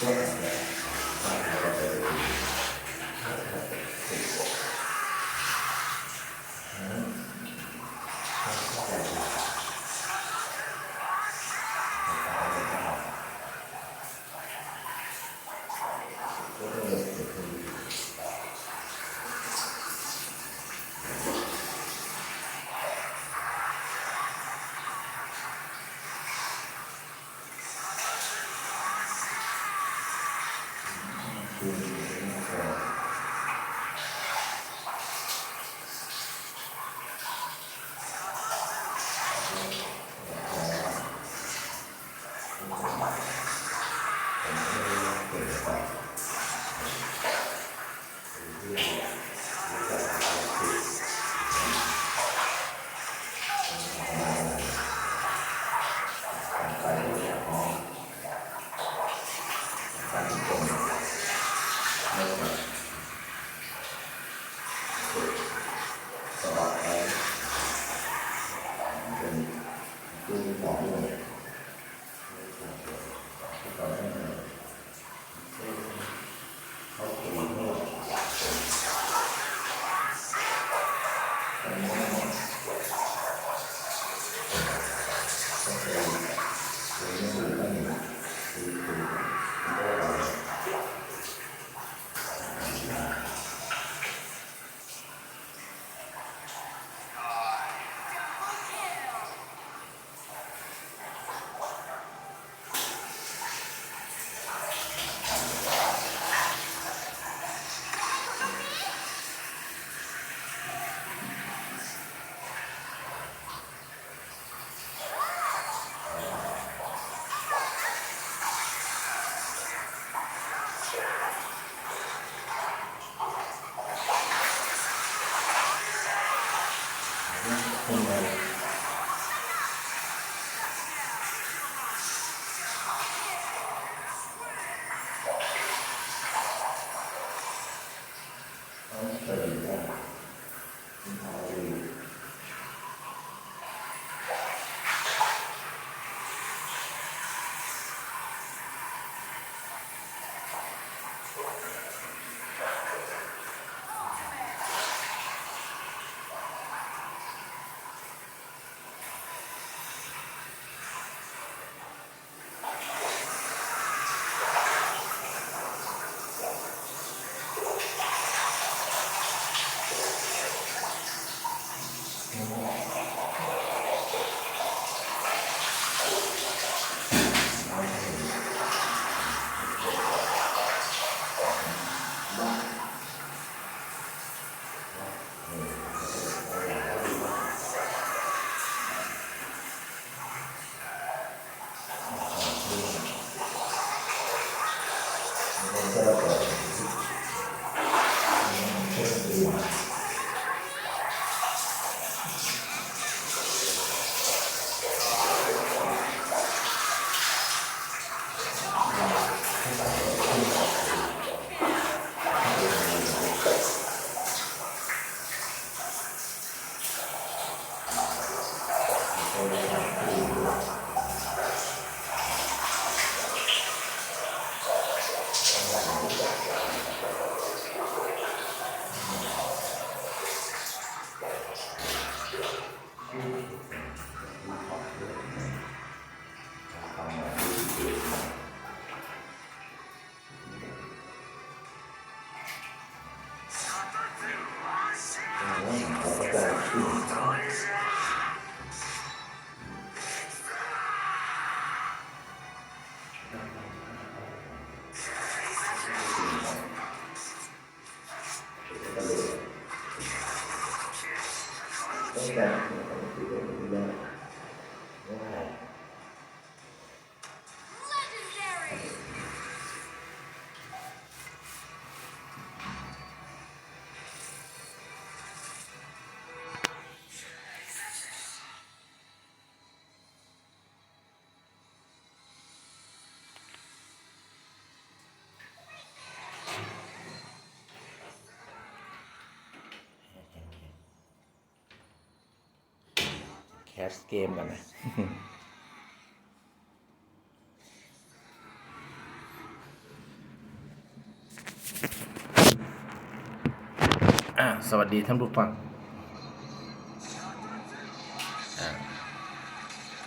ตั้ง Oh. สเกมกันนะสวัสดีท่านผู้ฟัง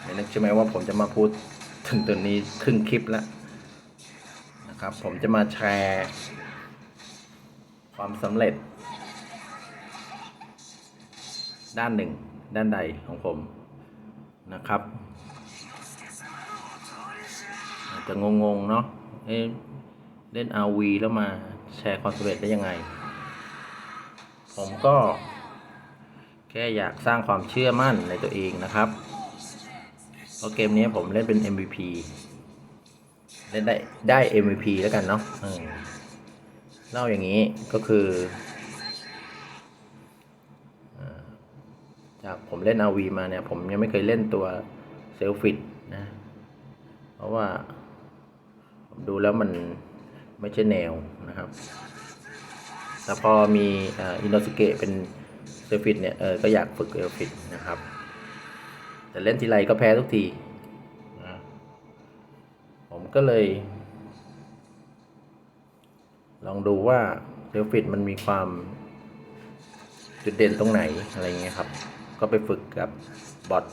ไม่นึกใช่ไหมว่าผมจะมาพูดถึงตัวนี้ครึ่งคลิปแล้วนะครับ ผมจะมาแชร์ความสำเร็จ ด้านหนึ่ง ด้านใดของผม นะครับ อาจจะงงๆเนาะเอ๊ะเล่น RV แล้วมาแชร์ความสำเร็จได้ยังไง ผมก็ แค่อยากสร้างความเชื่อมั่นในตัวเองนะครับ เพราะเกมนี้ผมเล่นเป็น MVP เล่นได้ได้ MVP แล้วกันเนาะเออเล่าอย่างนี้ก็คือเอ่อ จากผมเล่น RV มาเนี่ย ผมยังไม่เคยเล่นตัวเซลฟิตนะ เพราะว่าผมดูแล้วมันไม่ใช่แนวนะครับ แต่พอมีอินโนสเกะเป็นเซลฟิตเนี่ยเออก็อยากฝึกเซลฟิตนะครับ แต่เล่นทีไรก็แพ้ทุกทีนะผมก็เลย ลองดูว่าเซลฟิตมันมีความจุดเด่นตรงไหนอะไรเงี้ยครับ ก็ไปฝึกกับบอท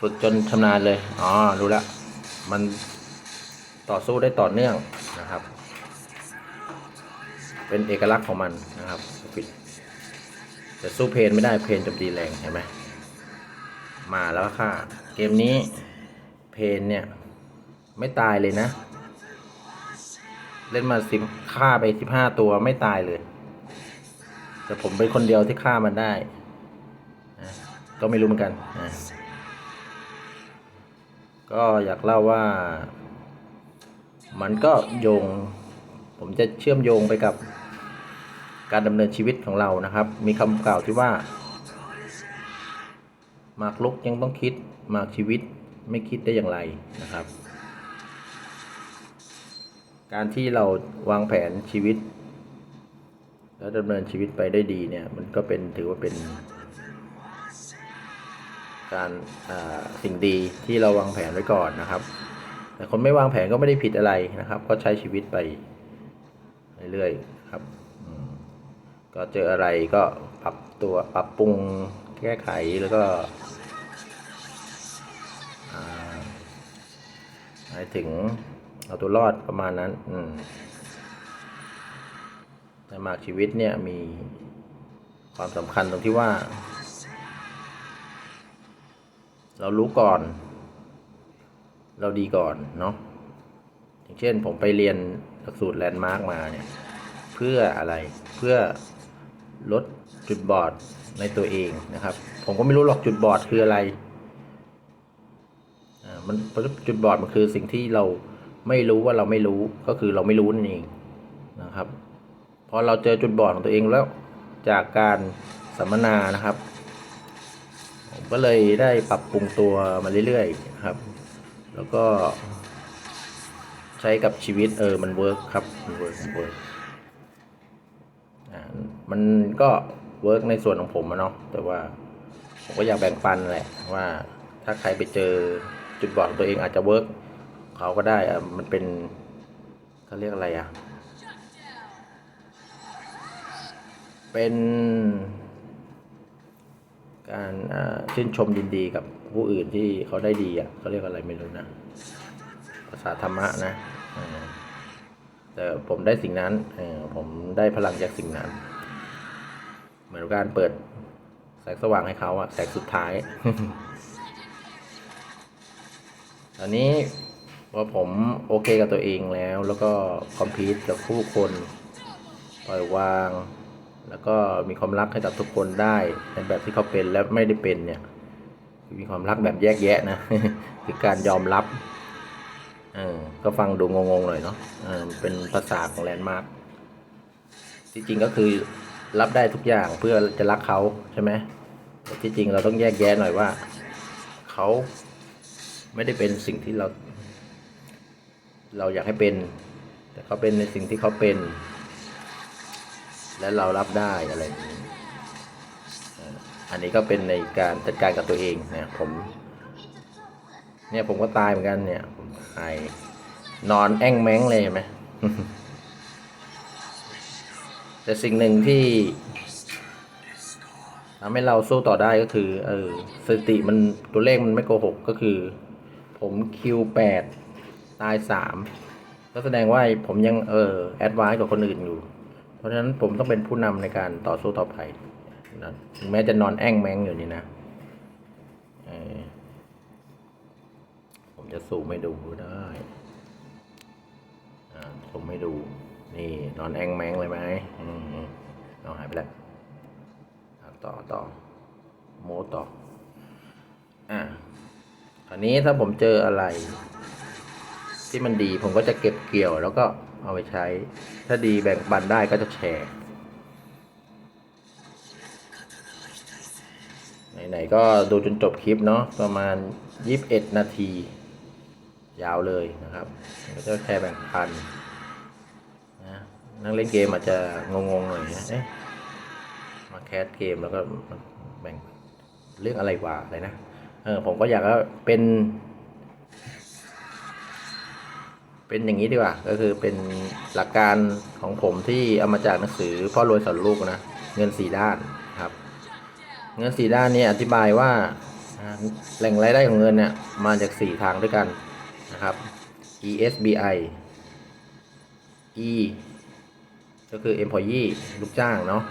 ฝึกจนชำนาญเลย อ๋อ รู้ละ มันต่อสู้ได้ต่อเนื่องนะครับ เป็นเอกลักษณ์ของมันนะครับปิดแต่สู้เพนไม่ได้เพนจมตีแรงเห็นไหมมาแล้วก็ฆ่าเกมนี้เพนเนี่ย ไม่ตายเลยนะ เล่นมาสิบฆ่าไปสิบห้าตัวไม่ตายเลย แต่ผมเป็นคนเดียวที่ฆ่ามันได้ ก็ไม่รู้เหมือนกันนะก็อยากเล่าว่า มันก็โยง ผมจะเชื่อมโยงไปกับการดำเนินชีวิตของเรานะครับ มีคำกล่าวที่ว่าหมากลุกยังต้องคิดหมากชีวิตไม่คิดได้อย่างไรนะครับ การที่เราวางแผนชีวิต แล้วดำเนินชีวิตไปได้ดีเนี่ย มันก็เป็นถือว่าเป็น การสิ่งดีที่เราวางแผนไว้ก่อนนะครับ แต่คนไม่วางแผนก็ไม่ได้ผิดอะไรนะครับ ก็ใช้ชีวิตไปเรื่อยๆครับก็เจออะไรก็ปรับตัวปรับปรุงแก้ไขแล้วก็หมายถึงเอาตัวรอดประมาณนั้นอืมแต่มากชีวิตเนี่ยมีความสำคัญตรงที่ว่า เรารู้ก่อน เราดีก่อนเนาะอย่างเช่นผมไปเรียนหลักสูตรแลนด์มาร์กมาเนี่ย เพื่ออะไรเพื่อลดจุดบอดในตัวเองนะครับ ผมก็ไม่รู้หรอกจุดบอดคืออะไรอ่ามันจุดบอดมันคือสิ่งที่เราไม่รู้ว่าเราไม่รู้ก็คือเราไม่รู้นั่นเองนะครับพอเราเจอจุดบอดของตัวเองแล้วจากการสัมมนานะครับ ก็เลยได้ปรับปรุงตัวมาเรื่อยๆครับ แล้วก็ ใช้กับชีวิตเออมันเวิร์กครับมันเวิร์กมันเวิร์กอ่ามันก็เวิร์กในส่วนของผมอะเนาะแต่ว่าผมก็อยากแบ่งปันแหละว่าถ้าใครไปเจอจุดบอดของตัวเองอาจจะเวิร์กเขาก็ได้อะมันเป็นเขาเรียกอะไรอะเป็น การชื่นชมยินดีกับผู้อื่นที่เขาได้ดีอะเขาเรียกอะไรไม่รู้นะภาษาธรรมะนะแต่ผมได้สิ่งนั้นผมได้พลังจากสิ่งนั้น เหมือนการเปิดแสงสว่างให้เขาอะแสงสุดท้ายตอนนี้พอผมโอเคกับตัวเองแล้ว แล้วก็คอมพิวต์กับผู้คน ปล่อยวาง แล้วก็มีความรักให้กับทุกคนได้ในแบบที่เขาเป็นและไม่ได้เป็นเนี่ย มีความรักแบบแยกแยะนะคือการยอมรับเออก็ฟังดูงงๆหน่อยเนาะเออเป็นภาษาของแลนด์มาร์กที่จริงก็คือรับได้ทุกอย่างเพื่อจะรักเขาใช่ไหมแต่ที่จริงเราต้องแยกแยะหน่อยว่าเขาไม่ได้เป็นสิ่งที่เรา เราอยากให้เป็น แต่เขาเป็นในสิ่งที่เขาเป็น และเรารับได้อะไรนี้อันนี้ก็เป็นในการจัดการกับตัวเองเนี่ยผม เนี่ยผมก็ตายเหมือนกันเนี่ยผมตายนอนแอ่งแม้งเลยเห็นไหมแต่สิ่งหนึ่งที่ทำให้เราสู้ต่อได้ก็คือเออสติมันตัวเลขมันไม่โกหกก็คือ ผมคิวแปดตายสามก็แสดงว่าผมยังเออแอดวานซ์กว่าคนอื่นอยู่ ราะฉะนั้นผมต้องเป็นผู้นำในการต่อสู้ต่อไปนะถึงแม้จะนอนแอ่งแมงอยู่นี่นะผมจะสูมไม่ดูได้อ่าผมไม่ดู นี่นอนแองแมงเลยไหมเอาหายไปแล้วต่อต่อโมต่อ อะอันนี้ถ้าผมเจออะไร ที่มันดีผมก็จะเก็บเกี่ยวแล้วก็เอาไปใช้ ถ้าดีแบ่งปันได้ก็จะแชร์ ไหนๆก็ดูจนจบคลิปเนาะประมาณ 21 นาที ยาวเลยนะครับก็จะแชร์แบ่งปันนะนั่งเล่นเกมอาจจะงงๆหน่อยนะเอ๊ะมาแคสเกมแล้วก็แบ่งเรื่องอะไรวะอะไรนะเออผมก็อยากว่าเป็น เป็นอย่างนี้ดีกว่า ก็คือเป็นหลักการของผมที่เอามาจากหนังสือพ่อรวยสอนลูกนะ เงินสี่ด้านครับ เงินสี่ด้านนี้อธิบายว่าแหล่งรายได้ของเงินเนี่ยมาจากสี่ทางด้วยกันนะครับ ESBI E ก็คือ employee ลูกจ้างเนาะ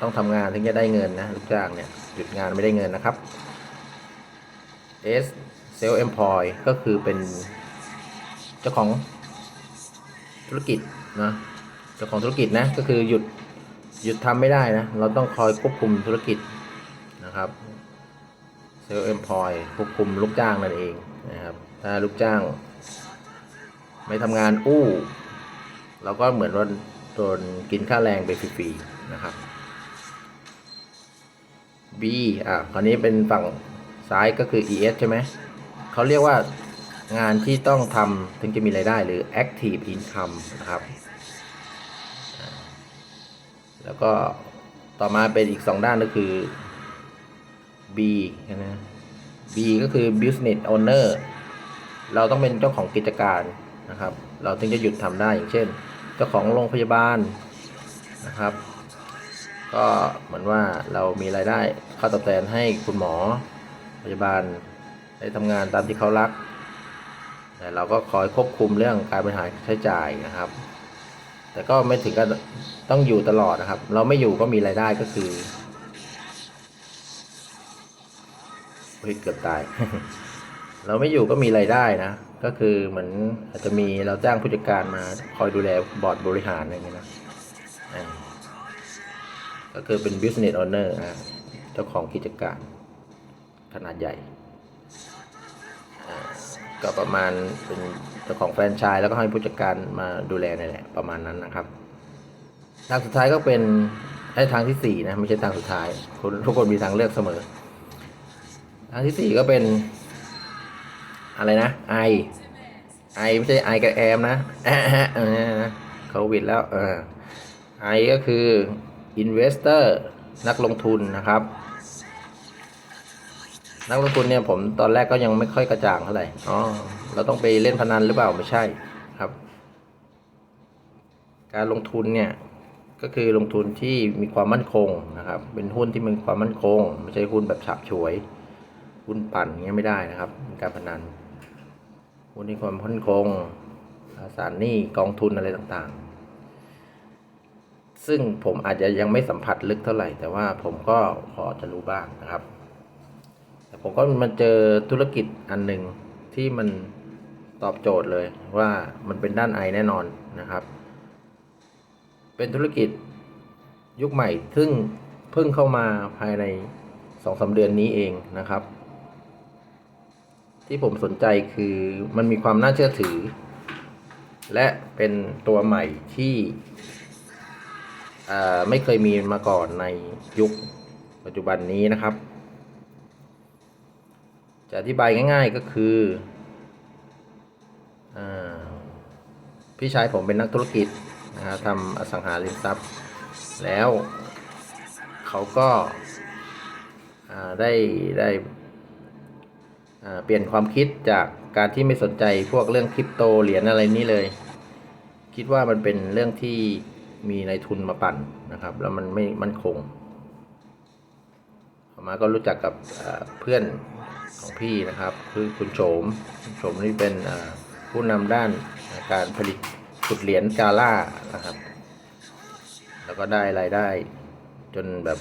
ต้องทำงานถึงจะได้เงินนะลูกจ้างเนี่ยหยุดงานไม่ได้เงินนะครับ S self employ ก็คือเป็น เจ้าของธุรกิจนะเจ้าของธุรกิจนะก็คือหยุดหยุดทำไม่ได้นะ เราต้องคอยควบคุมธุรกิจนะครับเซลล์เอ็มพอยควบคุมลูกจ้างนั่นเองนะครับ ถ้าลูกจ้าง ไม่ทำงานอู้เราก็เหมือนว่าโดนกินค่าแรงไปฟรีๆนะครับ B อะคราวนี้เป็นฝั่งซ้ายก็คือ ES ใช่ไหมเขาเรียกว่า งานที่ต้องทำถึงจะมีรายได้หรือ active income นะครับ แล้วก็ต่อมาเป็นอีก 2 ด้านก็คือ B นะ B ก็คือ business owner เราต้องเป็นเจ้าของกิจการนะครับ เราถึงจะหยุดทำได้อย่างเช่น เจ้าของโรงพยาบาลนะครับ ก็เหมือนว่าเรามีรายได้ค่าตอบแทนให้คุณหมอพยาบาลได้ทำงานตามที่เขารัก เราก็คอยควบคุมเรื่องการบริหารใช้จ่ายนะครับ แต่ก็ไม่ถึงกับต้องอยู่ตลอดนะครับ เราไม่อยู่ก็มีรายได้ก็คือเฮ้ยเกือบตาย เราไม่อยู่ก็มีรายได้นะ ก็คือเหมือนอาจจะมีเราจ้างผู้จัดการมาคอยดูแลบอร์ดบริหารอะไรอย่างเงี้ยนะก็คือเป็น business owner นะเจ้าของกิจการขนาดใหญ่ ก็ประมาณเป็นเจ้าของแฟรนไชส์แล้วก็ให้ผู้จัดการมาดูแลนี่แหละประมาณนั้นนะครับ ทางสุดท้ายก็เป็นไอ้ทางที่สี่นะไม่ใช่ทางสุดท้ายคนทุกคนมีทางเลือกเสมอ ทางที่สี่ก็เป็น อะไรนะไอไอไม่ใช่ไอกับแอมนะเออนะโควิดแล้วเออไอก็คือ investor นักลงทุนนะครับ นักลงทุนเนี่ยผมตอนแรกก็ยังไม่ค่อยกระจ่างเท่าไหร่อ๋อเราต้องไปเล่นพนันหรือเปล่าไม่ใช่ครับ การลงทุนเนี่ยก็คือลงทุนที่มีความมั่นคงนะครับ เป็นหุ้นที่มีความมั่นคง ไม่ใช่หุ้นแบบฉับฉวย หุ้นปั่นเงี้ยไม่ได้นะครับการพนัน หุ้นที่ความมั่นคงสารหนี้กองทุนอะไรต่างๆ ซึ่งผมอาจจะยังไม่สัมผัสลึกเท่าไหร่ แต่ว่าผมก็พอจะรู้บ้างนะครับ ผมก็มาเจอธุรกิจอันหนึ่งที่มันตอบโจทย์เลยว่ามันเป็นด้านไอแน่นอนนะครับ เป็นธุรกิจยุคใหม่ ซึ่งเพิ่งเข้ามาภายในสองสาเดือนนี้เองนะครับ ที่ผมสนใจคือมันมีความน่าเชื่อถือ และเป็นตัวใหม่ที่ไม่เคยมีมาก่อนในยุคปัจจุบันนี้นะครับ จะอธิบายง่าย ๆก็คืออพี่ชายผมเป็นนักธุรกิจนะฮะทำอสังหาริมทรัพย์ แล้วเขาก็ได้ได้เปลี่ยนความคิดจากการที่ไม่สนใจพวกเรื่องคริปโตเหรียญอะไรนี้เลย คิดว่ามันเป็นเรื่องที่มีในทุนมาปั่นนะครับ แล้วมันไม่มั่นคงมาก็รู้จักกับเพื่อน ของพี่นะครับคือคุณโฉมคุณโฉมนี่เป็นผู้นำด้านการผลิตขุดเหรียญกาล่านะครับ แล้วก็ได้รายได้ จนแบบ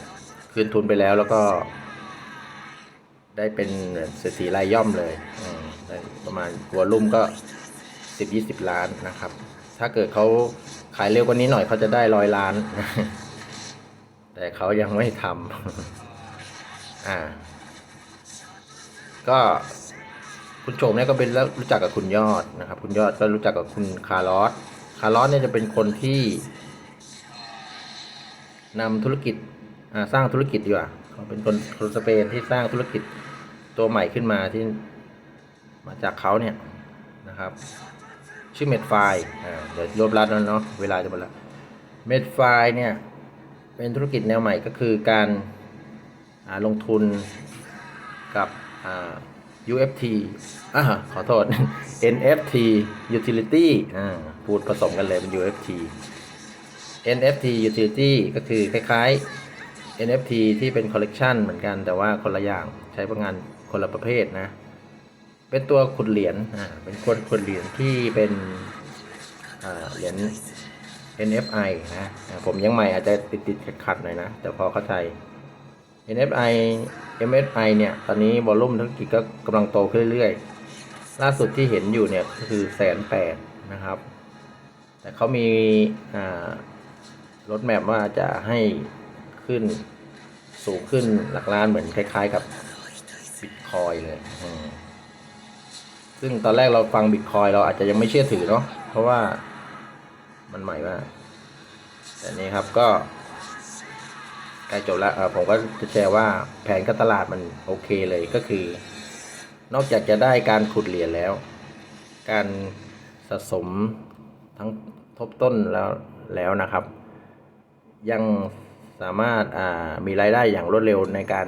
คืนทุนไปแล้วแล้วก็ ได้เป็นเศรษฐีรายย่อมเลยประมาณวอลลุ่มก็สิบยี่สิบล้านนะครับ ถ้าเกิดเขาขายเร็วกว่านี้หน่อยเขาจะได้ร้อยล้าน แต่เขายังไม่ทำอ่า ก็คุณโฉมเนี่ยก็เป็นแล้วรู้จักกับคุณยอดนะครับ คุณยอดก็รู้จักกับคุณคาร์ลอสคาร์ลอสเนี่ยจะเป็นคนที่นำธุรกิจสร้างธุรกิจดีกว่าเขาเป็นคนคนสเปนที่สร้างธุรกิจตัวใหม่ขึ้นมาที่มาจากเขาเนี่ยนะครับชื่อเมดไฟเดี๋ยวรวบรัดแล้วเนาะเวลาจะหมดล้วเมดไฟเนี่ยเป็นธุรกิจแนวใหม่ก็คือการลงทุนกับ UFT อ่าขอโทษ NFT Utility อ่าพูดผสมกันเลยเป็น UFT NFT Utility ก็คือคล้ายๆ NFT ที่เป็น Collection เหมือนกันแต่ว่าคนละอย่างใช้พลังงานคนละประเภทนะ เป็นตัวขุดเหรียญอ่าเป็นคนขุดเหรียญที่เป็นอ่าเหรียญ NFI นะ ผมยังใหม่อาจจะติดติดขัดขัดๆหน่อยนะ แต่พอเข้าใจ NFI MSI เนี่ย ตอนนี้วอลลุ่มธุรกิจก็กำลังโตขึ้นเรื่อยๆ ล่าสุดที่เห็นอยู่เนี่ยก็คือแสนแปดนะครับ แต่เขามีรถแมพว่าจะให้ขึ้นสูงขึ้นหลักล้านเหมือนคล้ายๆกับบิตคอยเลย ซึ่งตอนแรกเราฟังบิตคอยเราอาจจะยังไม่เชื่อถือเนาะ เพราะว่ามันใหม่มาก แต่นี้ครับก็ ใกล้จบแล้วผมก็จะแชร์ว่าแผนการตลาดมันโอเคเลยก็คือ นอกจากจะได้การขุดเหรียญแล้ว การสะสมทั้งทบต้นแล้วแล้วนะครับ ยังสามารถมีรายได้อย่างรวดเร็วในการ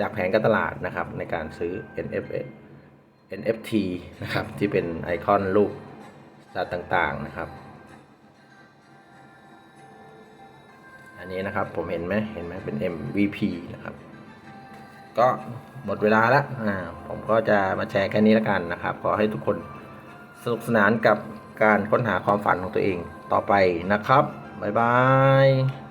จากแผนการตลาดนะครับ ในการซื้อ NF NFT นะครับที่เป็นไอคอนรูปสัตว์ต่างๆนะครับ อันนี้นะครับผมเห็นไหมเห็นไหมเป็น MVP นะครับ ก็หมดเวลาแล้วอ่าผมก็จะมาแชร์แค่นี้แล้วกันนะครับ ขอให้ทุกคนสนุกสนานกับการค้นหาความฝันของตัวเองต่อไปนะครับ บ๊ายบาย